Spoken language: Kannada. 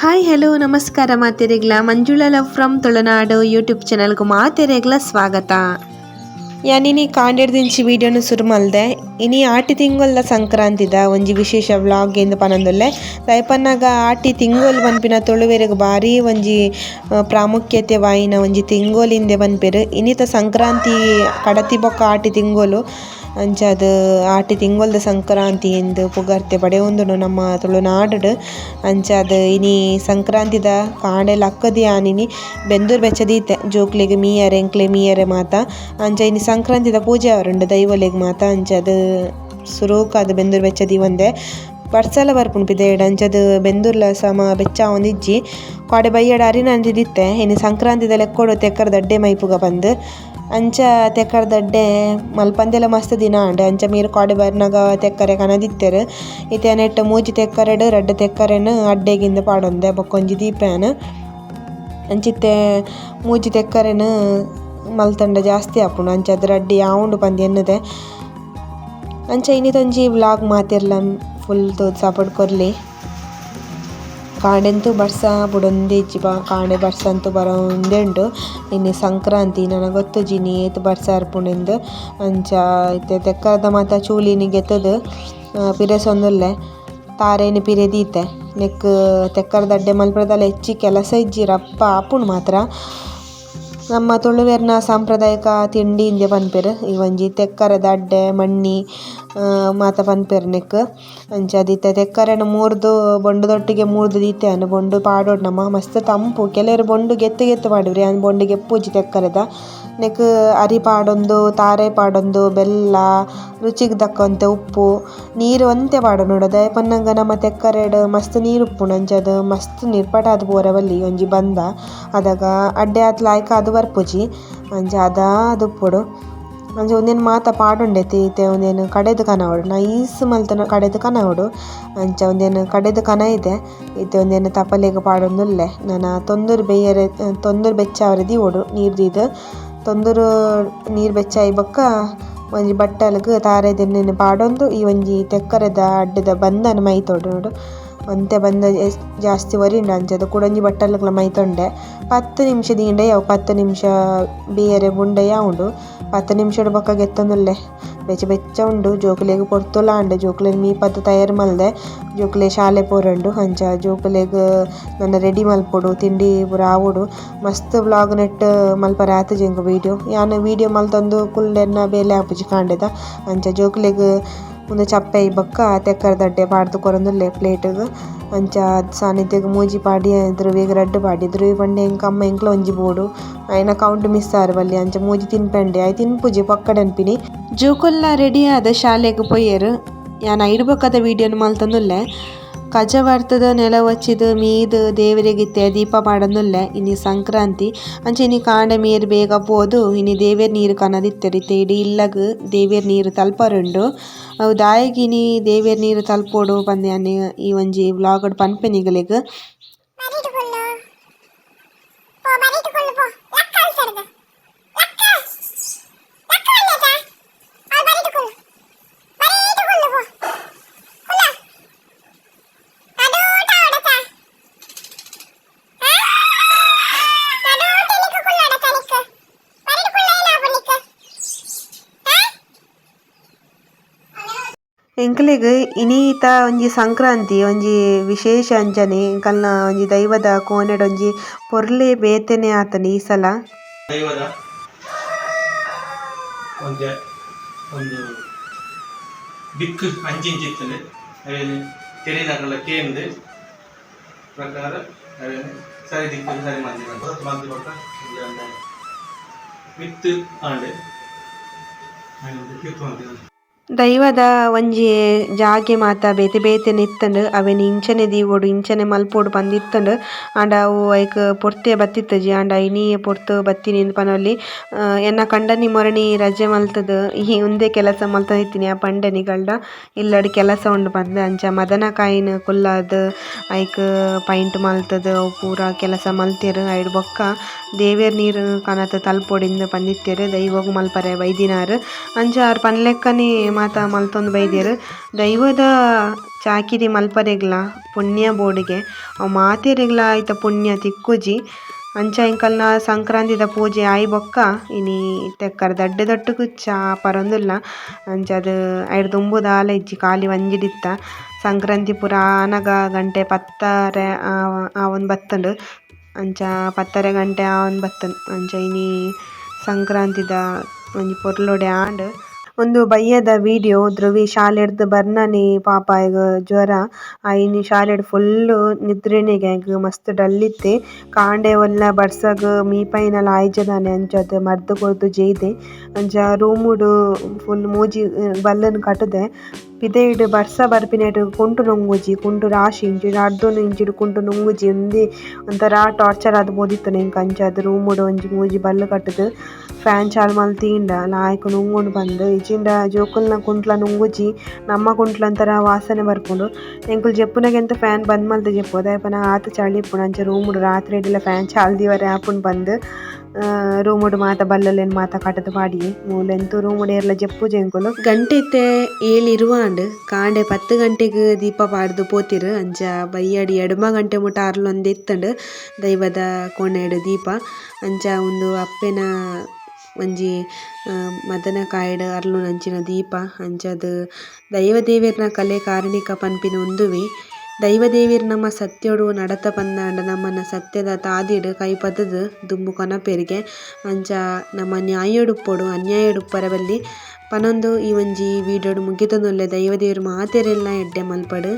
ಹಾಯ್ ಹಲೋ ನಮಸ್ಕಾರ, ಮಾತೆರೆಗ್ಲ. Manjula love from Tulunadu YouTube ಚಾನಲ್ಗೂ ಮಾತೆರೆಗ್ಲ ಸ್ವಾಗತ. ಯಾನಿನಿ ಕಾಂಡೆಡ್ದಿಂಚಿ ವಿಡಿಯೋನು ಶುರು ಮಲ್ದೆ ಇನಿ ಆಟಿ ತಿಂಗೊಲ್ಲ ಸಂಕ್ರಾಂತಿದ ಒಂಜಿ ವಿಶೇಷ ವ್ಲಾಗ್ ಎಂದು ಪನಂದುಲ್ಲೆ ದಯಪನ್ನಾಗ ಆಟಿ ತಿಂಗೊಲ್ ಬನ್ಪಿನ ತುಳುವೆರೆಗೆ ಬಾರಿ ಒಂಜಿ ಪ್ರಾಮುಖ್ಯತೆ ವಾಯಿನ ಒಂಜಿ ತಿಂಗೋಲಿಂದೆ ಪನ್ಪೆರ್ ಇನಿತ ಸಂಕ್ರಾಂತಿ ಕಡತಿ ಬೊಕ್ಕ ಆಟಿ ತಿಂಗೋಲು ಅಂಚಾದ್ ಆಟಿ ತಿಂಗೊಲ್ದ ಸಂಕ್ರಾಂತಿ ಇಂದ್ ಪುಗರ್ತೆ ಪಡೆಯೊಂದುಂಡು ನಮ್ಮ ತುಳುನಾಡುಡ್. ಅಂಚಾದ್ ಇನಿ ಸಂಕ್ರಾಂತಿದ ಕಾಂಡೆಲ ಅಕ್ಕದಿ ಆನಿನಿ ಬೆಚ್ಚ ಬೆಚ್ಚದೀತೆ ಜೋಕ್ಲೆಗ್ ಮೀಯರೆ, ಎಂಕ್ಲೆ ಮೀಯರೆ ಮಾತ. ಅಂಚ ಇನಿ ಸಂಕ್ರಾಂತಿದ ಪೂಜೆ ಅವರುಂಡು, ದೈವಲೆಗ್ ಮಾತ. ಅಂಚಾದ್ ಸುರೂಕಾದ್ ಬೆಂದೂರ್ ಬೆಚ್ಚದಿ ಒಂದೇ. ಪರ್ಸಲ ಬರ್ಪುಂಡು ಪಿದೆಡ್ ಅಂಚದ್ ಬೆಂದೂರ್ಲ ಸಮ ಬೆಚ್ಚ ಒಂದಿಜ್ಜಿ ಕಾಡೆ ಬೈಯಡ ಅರಿನ ದಿತ್ತೆ. ಇನಿ ಸಂಕ್ರಾಂತಿದ ಲೆಕ್ಕೊಡು ತೆಕ್ಕರ ದಡ್ಡೆ ಮೈಪುಗ ಬಂದ್. ಅಂಚ ತೆಕ್ಕರ ದಡ್ಡೆ ಮಲ್ಪಂದೆಲ ಮಸ್ತ್ ದಿನ ಆಂಡ್ ಅಂಚ ಮೀರ್ ಕಾಡು ಬರ್ನಾಗ ತೆಕ್ಕರೆ ಕನದಿತ್ತೆರ್ ಇತ್ತೆ ನೆಟ್ಟ ಮೂಜಿ ತೆಕ್ಕರೆಡ್, ರಡ್ಡ ತೆಕ್ಕರೆನ್ ಅಡ್ಡೆಗಿಂದ ಪಾಡೊಂದೆ ಬೊಕ್ಕೊಂಜಿ ದೀಪೆನ್. ಅಂಚಿತ್ತೆ ಮೂಜಿ ತೆಕ್ಕರೆನ್ ಮಲ್ತಂಡ ಜಾಸ್ತಿ ಆಪುಂಡು ಅದ್ರ ರಡ್ಡಿ ಯಾವುಂಡು ಪಂದ್ ಎನ್ನದೆ. ಅಂಚ ಇನ್ನಿತೊಂಜಿ ವ್ಲಾಗ್ ಮಾತೆರ್ಲ ಫುಲ್ ತೋದ್ ಸಪೋರ್ಟ್ ಕೊರ್ಲಿ. ಕಾಂಡೆಂತು ಬರ್ಸ, ಬುಡೊಂದೆ ಇಜ್ಜಿ ಬಾ ಕಾಂಡೆ ಬರ್ಸ ಅಂತೂ ಇನ್ನು ಸಂಕ್ರಾಂತಿ ನನಗೆ ಗೊತ್ತುಜಿನಿ ಏತ್ ಬರ್ಸ ಅರ್ಪುಂಡೆಂದು ಅಂಚ ಇತ್ತೆ ತೆಕ್ಕದ ಮಾತ ಚೂಲಿನಿ ಗೆತ್ತದು. ಪಿರೆಸೊಂದುಲ್ಲೆ ತಾರೇನಿ ಪಿರೆ ದೀತೆ ನೆಕ್ ತೆಕ್ಕರದ ಅಡ್ಡೆ ಮಲ್ಪುರದಲ್ಲ ಹೆಚ್ಚಿ ಕೆಲಸ ಇಜ್ಜಿ, ರಪ್ಪ ಆಪುಂಡು ಮಾತ್ರ. ನಮ್ಮ ತುಳುವೆರ್ನ ಸಾಂಪ್ರದಾಯಿಕ ತಿಂಡಿ ಇಂದೆ ಪನ್ಪೆರ್ ಈ ಒಂಜಿ ತೆಕ್ಕರದ ಅಡ್ಡೆ, ಮಣ್ಣಿ ಮಾತ ಪನ್ಪೆರ್ ನೆಕ್ ಅಂಚ ದಿತ್ತೆ ತೆಕ್ಕರೆನ ಮೂರ್ದು ಬೊಂಡದೊಟ್ಟಿಗೆ ಮೂರ್ದು ದೀತೆನ್ ಬೊಂಡು ಪಾಡೋಡ್ ನಮ ಮಸ್ತ್ ತಂಪು. ಕೆಲವೆರ್ ಬೊಂಡು ಗೆತ್ತು ಗೆತ್ತು ಮಾಡಿವ್ರಿ ಅನ್ ಬೊಂಡಿಗೆ ಎಪ್ಪುಜಿ ತೆಕ್ಕರೆದ ನೆಕ್ ಅರಿ ಪಾಡೊಂದು, ತಾರೆ ಪಾಡೊಂದು, ಬೆಲ್ಲ, ರುಚಿಗ್ ದಕ್ಕಂತೆ ಉಪ್ಪು, ನೀರು ಒಂತೆ ಪಾಡು ದಯ ಪನ್ನಗ ನಮ್ಮ ತೆಕ್ಕರೆಡ್ ಮಸ್ತ್ ನೀರು ಉಪ್ಪುಂಡು ಅಂಚಾದ್ ಮಸ್ತ್ ನೀರ್ ಪಟಾದ್ ಪೂರ ಬಲ್ಲಿ ಒಂಜಿ ಬಂದ. ಅದಾಗ ಅಡ್ಡೆ ಆತ್ ಲಾಯ್ಕ ಅದು ಬರ್ಪುಜಿ ಅಂಚ ಅದಾ ಅದು ಉಪ್ಪುಡು ಅಂಚ ಒಂದೇನು ಮಾತ ಪಾಡುಂಡೆ ತೀತೆ ಒಂದೇನು ಕಡೆದು ಕನವಡು ನೈಸ್ ಮಲ್ತನ ಕಡೆದು ಕನವಡು ಅಂಚ ಒಂದೇನು ಕಡೆದು ಕನ ಇದೆ, ಇತ್ತೆ ಒಂದೇನು ತಪಲೆಗ್ ಪಾಡೊಂದುಲ್ಲೆ. ನನ್ನ ತೊಂದರೆ ಬೇಯರೆ ತೊಂದೂರು ಬೆಚ್ಚಾವರೆ ದೀವೊಡು ನೀರು ದೀದ್ ತೊಂದೂರು ನೀರು ಬೆಚ್ಚಾಯಿ ಬೊಕ್ಕ ಒಂಜಿ ಬಟ್ಟಲ್ಗ್ ತಾರೆದೆನ್ನೆನ್ ಪಾಡೊಂದು, ಈ ಒಂಜಿ ತೆಕ್ಕರೆದ ಅಡ್ಡೆದ ಬಂದನ್ ಮೈತೊಡು ಒಂತೆ ಬಂದ ಜಾಸ್ತಿ ಒರಿಂಡ ಅಂಚದ ಕುಡೊಂಜಿ ಬಟ್ಟಲುಗ್ಲ ಮೈತೊಂಡೆ ಪತ್ತು ನಿಮಿಷದ ಇಂಡೆ ಯಾವು, ಪತ್ತು ನಿಮಿಷ ಬೇರೆ ಬುಂಡೆ ಯಾವುಂಡು. ಪತ್ತು ನಿಮಿಷಡ್ ಬೊಕ್ಕ ಗೆತ್ತೊಂದುಲ್ಲೆ. ಬೆಚ್ಚ ಬೆಚ್ಚ ಉಂಡು. ಜೋಕುಲೆಗ್ ಪೊರ್ತುಲಾಂಡ್ ಜೋಕುಲೆಗ್ ಮೀಪತ್ತು ತಯಾರು ಮಲ್ದೆ. ಜೋಕುಲೆ ಶಾಲೆ ಪೋರಂಡು. ಅಂಚ ಜೋಕುಲೆಗ್ ನನ್ನ ರೆಡಿ ಮಲ್ಪೊಡು. ತಿಂಡಿ ಪೂರ ಆವೊಡು ಮಸ್ತ್ ವ್ಲಾಗ್ ನೆಟ್ ಮಲ್ಪರೆ ಆತುಜಿ ಎಂಕ್ ವೀಡಿಯೋ ಯಾನ್ ವೀಡಿಯೋ ಮಲ್ತೊಂದು ಕುಲ್ಲೆನ್ನ ಬೇಲೆ ಆಪುಜಿ ಕಾಂಡೆದ. ಅಂಚ ಜೋಕುಲೆಗ್ ಉಂದು ಚಪ್ಪೆ ಬೊಕ್ಕ ತೆಕ್ಕರೆ ದಡ್ಡೆ ಪಾಡ್ದ್ ಕೊರೊಂದುಲ್ಲೆ ಪ್ಲೇಟ್ಗ್. ಅಂಚ ಸಾನಿಧ್ಯಗ್ ಮೂಜಿ ಪಾಡಿ ದ್ರವ್ಯಗ್ ರಡ್ಡ್ ಪಾಡಿ. ದ್ರವ್ಯ ಪಂಡ ಎಂಕ್ ಅಮ್ಮ ಎಂಕ್ಲ ಒಂಜಿ ಬೋಡು. ಆಯ್ನ ಕೌಂಟ್ ಮಿಸ್ ಆರ್ ಬಲ್ಲಿ ಅಂಚ ಮೂಜಿ ತಿನ್ಪೆಂಡೆ. ಆಯ್ ತಿನ್ಪುಜಿ, ಪಕ್ಕಡನ್ಪಿನಿ. ಜೋಕುಲ್ಲ ರೆಡಿ ಆದ ಶಾಲೆಗ್ ಪೊಯ್ಯರ್. ಯಾನ ಐಡ್ ವೀಡಿಯೊ ವೀಡಿಯೋನು ಮಲ್ತೊಂದುಲ್ಲೆ ನೆಲ ವಚ್ಚಿದ್ ಮೀದ್ ದೇವರಿಗಿತ್ತೆ ದೀಪ ಪಾಡೊಂದುಲ್ಲೆ ಇನಿ ಸಂಕ್ರಾಂತಿ, ಅಂಚೆ ಇನಿ ಕಾಂಡ ಮೀರ್ ಬೇಗ ಪೋದು, ಇನಿ ದೇವೆರ್ ನೀರು ಕನದಿತ್ತೆರ್ ಇತ್ತೆ ಇಡೀ ಇಲ್ಲಗ್ ದೇವೆರ್ ನೀರು ತಲ್ಪರುಂಡು. ಅವು ದಾಯಗಿನಿ ದೇವೆರ್ ನೀರು ತಲ್ಪೋಡು ಬಂದೆ ಯಾನ್ ಈ ಒಂಜಿ ವ್ಲಾಗ್ ಪನ್ಪೆನಿಗಲೆಗ್. ಎಂಕ್ಲೆಗ್ ಇನೀತ ಒಂಜಿ ಸಂಕ್ರಾಂತಿ, ಒಂಜಿ ವಿಶೇಷ ಅಂಚನೆ ಎಂಕಲ್ನ ಒಂಜಿ ದೈವದ ಕೋನೆಡ್ ಒಂಜಿ ಪೊರ್ಲೆ ಬೇತೆನೆ ಆತನೆ ಈ ಸಲ. ದೈವದ ಒಂದು ಒಂದು ದಿಕ್ಕು ಅಂಚಿಂಚಿತ್ತಲೆ ಅವೇನು ಕೇಂದ್ರ ಕೇಂದು ಪ್ರಕಾರ ಸರಿ ದಿಕ್ಕು ಸರಿ ಮಂದಿ ಹೊರತು ಮಂದಿ ಪಕ್ಕ ಮಿತ್ತು ಆಂಡೆ. ಕಿತ್ತು ಮಂದಿ ದೈವದ ಒಂಜಿ ಜಾಗೆ ಮಾತ ಬೇತೆ ಬೇತೆ ನಿತ್ತಂಡು ಅವೆನ್ ಇಂಚನೆ ದೀವೊಡು, ಇಂಚನೆ ಮಲ್ಪೊಡು ಪಂದಿತ್ತುಂಡು ಆಂಡ ಅವು ಐಕ್ ಪೊರ್ತೆ ಬತ್ತಿತ್ತಜಿ, ಆಂಡ ಐನಿಯೆ ಪೊರ್ತು ಬತ್ತಿನಿ ಪನೊಲಿ. ಎನ್ನ ಕಂಡನಿ ಮೊರಣಿ ರಜೆ ಮಲ್ತುದು ಈ ಉಂದೆ ಕೆಲಸ ಮಲ್ತದಿತ್ತಿನಿ ಆ ಪಂಡನಿಗಳ್ಡ ಇಲ್ಲಡ್ ಕೆಲಸ ಉಂಡು ಪಂದ್ ಅಂಚ ಮದನ ಕಾಯಿನ ಕುಲ್ಲಾದ್, ಐಕ್ ಪೈಂಟ್ ಮಲ್ತುದ್, ಅವು ಪೂರ ಕೆಲಸ ಮಲ್ತೆರ್, ಐಡ್ ಬೊಕ್ಕ ದೇವೆರ್ ನೀರ್ ಕನತ ತಲ್ಪೊಡಿಂದ್ ಪಂದಿತ್ತೆರ್, ದೈವಗ್ ಮಲ್ಪರೆ ಬೈದಿನಾರ್ ಅಂಚ ಆರ್ ಪನ್ಲೆಕ್ಕನೆ ಮಾತ ಮಲ್ತೊಂದು ಬೈದೆರ್ ದೈವದ ಚಾಕಿರಿ ಮಲ್ಪರೆಗ್ಲ ಪುಣ್ಯ ಬೋಡಿಗೆ ಅವು ಮಾತೆರೆಗ್ಲ ಐತ ಪುಣ್ಯ ತಿಕ್ಕುಜಿ. ಅಂಚ ಎಂಕಲ್ನ ಸಂಕ್ರಾಂತಿದ ಪೂಜೆ ಆಯಿ ಬೊಕ್ಕ. ಇನಿ ತೆಕ್ಕರ್ ದಡ್ಡೆ ದಟ್ಟುಗು ಚಾ ಪರೊಂದುಲ್ಲ ಅಂಚಾದ್ ಐಡ್ ದುಂಬುದ ಆಲ ಇಜ್ಜಿ ಖಾಲಿ ವಂಜಿಡಿತ್ತ. ಸಂಕ್ರಾಂತಿ ಪುರ ಆನಗ ಗಂಟೆ ಪತ್ತರೆ ಆವೊಂದು ಬತ್ತುಂಡು. ಅಂಚ ಪತ್ತರೆ ಗಂಟೆ ಆವೊಂದು ಬತ್ತುಂಡು ಅಂಚ ಇನಿ ಸಂಕ್ರಾಂತಿದ ಒಂಜಿ ಪೊರ್ಲುಡೆ ಆಂಡ್. ಒಂದು ಬಯ್ಯದ ವಿಡಿಯೋ, ಧ್ರುವಿ ಶಾಲೆಡ್ದ್ ಬರ್ನನೆ ಪಾಪಾಯ್ಗ್ ಜ್ವರ. ಐನ್ ಶಾಲೆಡ್ ಫುಲ್ ನಿದ್ರೆನೆಗ್ ಮಸ್ತ್ ಡಲ್ ಇತ್ತೆ. ಕಾಂಡೆ ಒಲ್ಲ ಬರ್ಸಗ್ ಮೀಪೈನಲ ಆಯ್ಜದಾನೆ ಅಂಚಾದ್ ಮರ್ದ್ ಕೊರ್ದು ಜೈದೆ ಅಂಚ ರೂಮುಡು ಫುಲ್ಲ್ ಮೂಜಿ, ಬಲ್ಲನ್ ಕಟುದೆ. ಪಿದಯ್ಡ್ ಬರ್ಸ ಬರ್ಪಿನೈಟ್ ಕುಂಟು ನುಂಗುಜಿ, ಕುಂಟು ರಾಶಿ ಇಂಚಿಡ್ ಅರ್ಧನು ಇಂಚಿಡ್ ಕುಂಟು ನುಂಗುಜಿ ಉಂದಿ ಒಂತರ ಟಾರ್ಚರ್ ಆದ್ ಬೋದಿತ್ತುಂಡು ಎಂಕ್ ಅಂಚಾದ್ ರೂಮುಡು ಒಂಜಿ ಮೂಜಿ ಬಲ್ಲ್ ಕಟ್ಟುದು ಫ್ಯಾನ್ ಚಾಲು ಮಲ್ತೀಂಡ ಲಾಯ್ಕ್ ನುಂಗುಂಡು ಬಂದು ಇಜ್ಜಿಂಡ ಜೋಕುಲ್ನ ಕುಂಟ್ಲ ನುಂಗುಜಿ, ನಮ್ಮ ಕುಂಟ್ಲ ಒಂತರ ವಾಸನೆ ಬರ್ಪುಂಡು. ಎಂಕುಲು ಜೆಪ್ಪುನಗ ಎಂತ ಫ್ಯಾನ್ ಬಂದ್ ಮಲ್ತ್ ಜೆಪ್ಪೊಡು ಅಯಪನ ಆತ್ ಚಳಿ ಇಪ್ಪುಂಡು, ಅಂಚ ರೂಮುಡು ರಾತ್ರಿ ಎಡ್ಡೆಲ ಫ್ಯಾನ್ ಚಾಲ್ದಿವರೆ ಆಪುಂಡು ಬಂದ್ ರೂಮುಡು ಮಾತ, ಬಲ್ಲಲೆನ್ ಮಾತ ಕಟುದು ಪಾಡಿಯೆ. ಮೂಲು ಎಂತು ರೂಮುಡು ಏರ್ಲ ಜಪ್ಪು ಎಂಕುಲು ಗಂಟೆ ಇತ್ತೆ ಏಳ್ ಇರುವಾಂಡ್ ಕಾಂಡೆ ಪತ್ತ್ ಗಂಟೆಗ್ ದೀಪ ಪಾಡ್ದ್ ಪೋತಿರ್ ಅಂಚ ಬಯ್ಯಡ್ ಎಡ್ಮ ಗಂಟೆ ಮುಟ ಅರ್ಲೊಂದು ಎತ್ತುಂಡು ದೈವದ ಕೋಣೆಡ್ ದೀಪ. ಅಂಚ ಉಂದು ಅಪ್ಪೆನ ಒಂಜಿ ಮದನಕಾಯಡ್ ಅರ್ಲುನಂಚಿನ ದೀಪ. ಅಂಚಾದ್ ದೈವ ದೇವೆರ್ನ ಕಲೆ ಕಾರಣಿಕ ಪನ್ಪಿನ ಉಂದುವೆ ದೈವ നമ്മ ನಡತ ಪಂದಾಂಡ ನಮನ ಸತ್ಯದ ತಾದಿಡ್ ಕೈ ಪದದ್ ದುಂಬು ಕೊನಪೆರ್ಗೆ. ಅಂಚ ನಮ್ಮ ನ್ಯಾಯಡ್ ಉಪ್ಪೊಡು ಅನ್ಯಾಯಡ್ ಉಪ್ಪರೆ ಬಲ್ಲಿ ಪನೊಂದು ಈ ಒಂಜಿ ವಿಡಿಯೋಡ್ ಮುಗಿತೊಂದುಲ್ಲೆ ದೈವ ದೇವೆರ್ ಮಾತೆರೆಲ್ನ ಎಡ್ಡೆ ಮಲ್ಪಡ್.